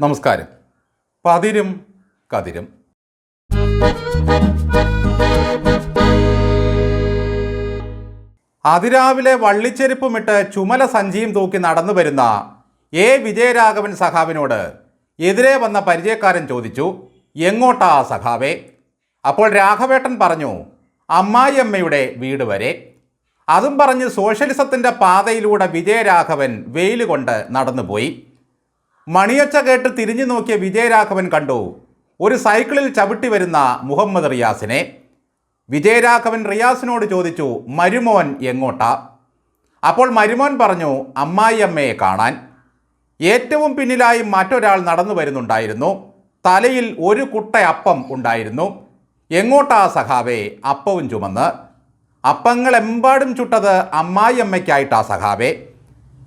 നമസ്കാരം. പതിരും കതിരും. അതിരാവിലെ വള്ളിച്ചെരുപ്പുമിട്ട് ചുമല സഞ്ചിയും തൂക്കി നടന്നു വരുന്ന എ വിജയരാഘവൻ സഖാവിനോട് എതിരെ വന്ന പരിചയക്കാരൻ ചോദിച്ചു എങ്ങോട്ടാ സഖാവേ? അപ്പോൾ രാഘവേട്ടൻ പറഞ്ഞു അമ്മായിയമ്മയുടെ വീട് വരെ. അതും പറഞ്ഞ് സോഷ്യലിസത്തിന്റെ പാതയിലൂടെ വിജയരാഘവൻ വെയിൽ കൊണ്ട് നടന്നുപോയി. മണിയൊച്ച കേട്ട് തിരിഞ്ഞു നോക്കിയ വിജയരാഘവൻ കണ്ടു. ഒരു സൈക്കിളിൽ ചവിട്ടി വരുന്ന മുഹമ്മദ് റിയാസിനെ. വിജയരാഘവൻ റിയാസിനോട് ചോദിച്ചു മരുമോൻ എങ്ങോട്ടാ? അപ്പോൾ മരുമോൻ പറഞ്ഞു അമ്മായിയമ്മയെ കാണാൻ. ഏറ്റവും പിന്നിലായി മറ്റൊരാൾ നടന്നു വരുന്നുണ്ടായിരുന്നു. തലയിൽ ഒരു കുട്ട അപ്പം ഉണ്ടായിരുന്നു. എങ്ങോട്ടാ സഖാവേ? അപ്പവും ചുമന്ന്. അപ്പങ്ങൾ എമ്പാടും ചുട്ടത് അമ്മായിയമ്മയ്ക്കായിട്ടാ സഖാവേ.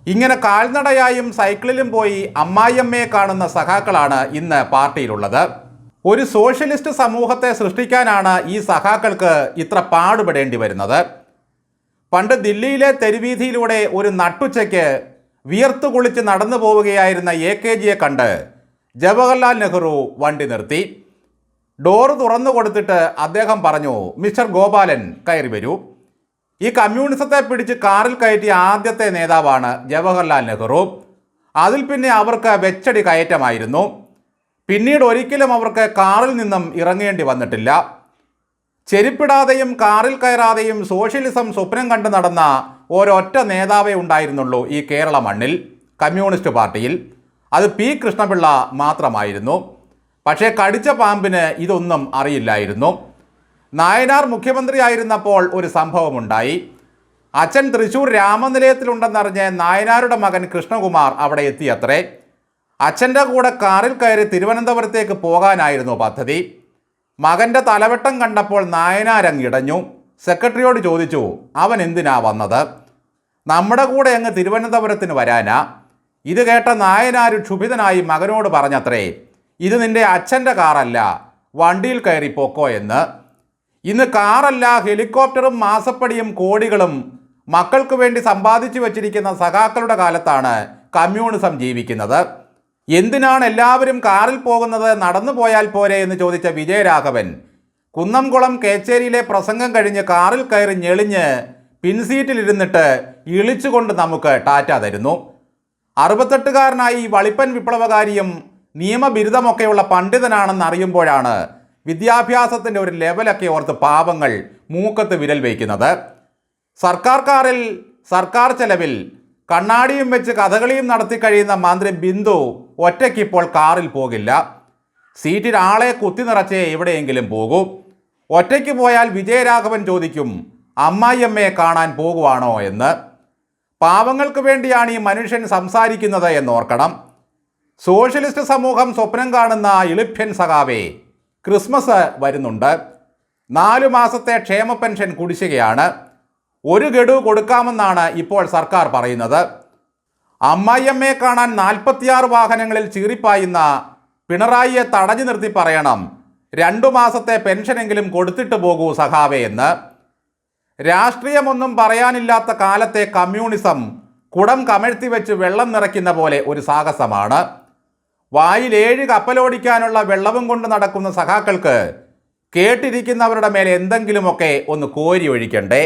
ഇങ്ങനെ കാൽനടയായും സൈക്കിളിലും പോയി അമ്മായിയമ്മയെ കാണുന്ന സഖാക്കളാണ് ഇന്ന് പാർട്ടിയിലുള്ളത്. ഒരു സോഷ്യലിസ്റ്റ് സമൂഹത്തെ സൃഷ്ടിക്കാനാണ് ഈ സഖാക്കൾക്ക് ഇത്ര പാടുപെടേണ്ടി വരുന്നത്. പണ്ട് ദില്ലിയിലെ തെരുവീതിയിലൂടെ ഒരു നട്ടുച്ചയ്ക്ക് വിയർത്തു കുളിച്ച് നടന്നു പോവുകയായിരുന്ന എ കെ ജിയെ കണ്ട് ജവഹർലാൽ നെഹ്റു വണ്ടി നിർത്തി. ഡോറ് തുറന്നു കൊടുത്തിട്ട് അദ്ദേഹം പറഞ്ഞു മിസ്റ്റർ ഗോപാലൻ കയറി വരൂ. ഈ കമ്മ്യൂണിസത്തെ പിടിച്ച് കാറിൽ കയറ്റിയ ആദ്യത്തെ നേതാവാണ് ജവഹർലാൽ നെഹ്റു. അതിൽ പിന്നെ അവർക്ക് വെച്ചടി കയറ്റമായിരുന്നു. പിന്നീട് ഒരിക്കലും അവർക്ക് കാറിൽ നിന്നും ഇറങ്ങേണ്ടി വന്നിട്ടില്ല. ചെരുപ്പിടാതെയും കാറിൽ കയറാതെയും സോഷ്യലിസം സ്വപ്നം കണ്ടു നടന്ന ഒരൊറ്റ നേതാവേ ഉണ്ടായിരുന്നുള്ളൂ ഈ കേരള മണ്ണിൽ കമ്മ്യൂണിസ്റ്റ് പാർട്ടിയിൽ. അത് പി കൃഷ്ണപിള്ള മാത്രമായിരുന്നു. പക്ഷേ കടിച്ച പാമ്പിന് ഇതൊന്നും അറിയില്ലായിരുന്നു. നായനാർ മുഖ്യമന്ത്രിയായിരുന്നപ്പോൾ ഒരു സംഭവമുണ്ടായി. അച്ഛൻ തൃശൂർ രാമനിലയത്തിലുണ്ടെന്നറിഞ്ഞ് നായനാരുടെ മകൻ കൃഷ്ണകുമാർ അവിടെ എത്തിയത്രേ. അച്ഛന്റെ കൂടെ കാറിൽ കയറി തിരുവനന്തപുരത്തേക്ക് പോകാനായിരുന്നു പദ്ധതി. മകന്റെ തലവെട്ടം കണ്ടപ്പോൾ നായനാരങ്ങിടഞ്ഞു സെക്രട്ടറിയോട് ചോദിച്ചു അവൻ എന്തിനാ വന്നത്? നമ്മുടെ കൂടെ അങ്ങ് തിരുവനന്തപുരത്തിന് വരാനാ? ഇത് കേട്ട നായനാർ ക്ഷുഭിതനായി മകനോട് പറഞ്ഞത്രേ ഇത് നിന്റെ അച്ഛന്റെ കാറല്ല വണ്ടിയിൽ കയറി പോക്കോ എന്ന്. ഇന്ന് കാറല്ല ഹെലികോപ്റ്ററും മാസപ്പടിയും കോടികളും മക്കൾക്ക് വേണ്ടി സമ്പാദിച്ചു വച്ചിരിക്കുന്ന സഖാക്കളുടെ കാലത്താണ് കമ്മ്യൂണിസം ജീവിക്കുന്നത്. എന്തിനാണ് എല്ലാവരും കാറിൽ പോകുന്നത് നടന്നു പോയാൽ പോരെ എന്ന് ചോദിച്ച വിജയരാഘവൻ കുന്നംകുളം കേച്ചേരിയിലെ പ്രസംഗം കഴിഞ്ഞ് കാറിൽ കയറി ഞെളിഞ്ഞ് പിൻസീറ്റിലിരുന്നിട്ട് ഇളിച്ചുകൊണ്ട് നമുക്ക് ടാറ്റ തരുന്നു. അറുപത്തെട്ടുകാരനായി വളിപ്പൻ വിപ്ലവകാരിയും നിയമബിരുദമൊക്കെയുള്ള പണ്ഡിതനാണെന്ന് അറിയുമ്പോഴാണ് വിദ്യാഭ്യാസത്തിന്റെ ഒരു ലെവലൊക്കെ ഓർത്ത് പാവങ്ങൾ മൂക്കത്ത് വിരൽ വയ്ക്കുന്നത്. സർക്കാർ കാറിൽ സർക്കാർ ചെലവിൽ കണ്ണാടിയും വെച്ച് കഥകളിയും നടത്തി കഴിയുന്ന മന്ത്രി ബിന്ദു ഒറ്റയ്ക്കിപ്പോൾ കാറിൽ പോകില്ല. സീറ്റിൽ ആളെ കുത്തി നിറച്ചേ എവിടെയെങ്കിലും പോകൂ. ഒറ്റയ്ക്ക് പോയാൽ വിജയരാഘവൻ ചോദിക്കും അമ്മായിയമ്മയെ കാണാൻ പോകുവാണോ? എന്ന്. പാവങ്ങൾക്ക് വേണ്ടിയാണ് ഈ മനുഷ്യൻ സംസാരിക്കുന്നത് എന്നോർക്കണം. സോഷ്യലിസ്റ്റ് സമൂഹം സ്വപ്നം കാണുന്ന ഇളിഭ്യൻ സഖാവേ ക്രിസ്മസ് വരുന്നുണ്ട്. നാലു മാസത്തെ ക്ഷേമ പെൻഷൻ കുടിശ്ശികയാണ്. ഒരു ഗഡു കൊടുക്കാമെന്നാണ് ഇപ്പോൾ സർക്കാർ പറയുന്നത്. അമ്മായിയമ്മയെ കാണാൻ നാൽപ്പത്തിയാറ് വാഹനങ്ങളിൽ ചീറിപ്പായുന്ന പിണറായിയെ തടഞ്ഞു നിർത്തി പറയണം. രണ്ടു മാസത്തെ പെൻഷനെങ്കിലും കൊടുത്തിട്ട് പോകൂ സഖാവേ എന്ന്. രാഷ്ട്രീയമൊന്നും പറയാനില്ലാത്ത കാലത്തെ കമ്മ്യൂണിസം കുടം കമഴ്ത്തി വെച്ച് വെള്ളം നിറയ്ക്കുന്ന പോലെ ഒരു സാഹസമാണ്. വായിൽ ഏഴ് കപ്പലോടിക്കാനുള്ള വെള്ളവും കൊണ്ട് നടക്കുന്ന സഖാക്കൾക്ക് കേട്ടിരിക്കുന്നവരുടെ മേലെ എന്തെങ്കിലുമൊക്കെ ഒന്ന് കോരി ഒഴിക്കണ്ടേ?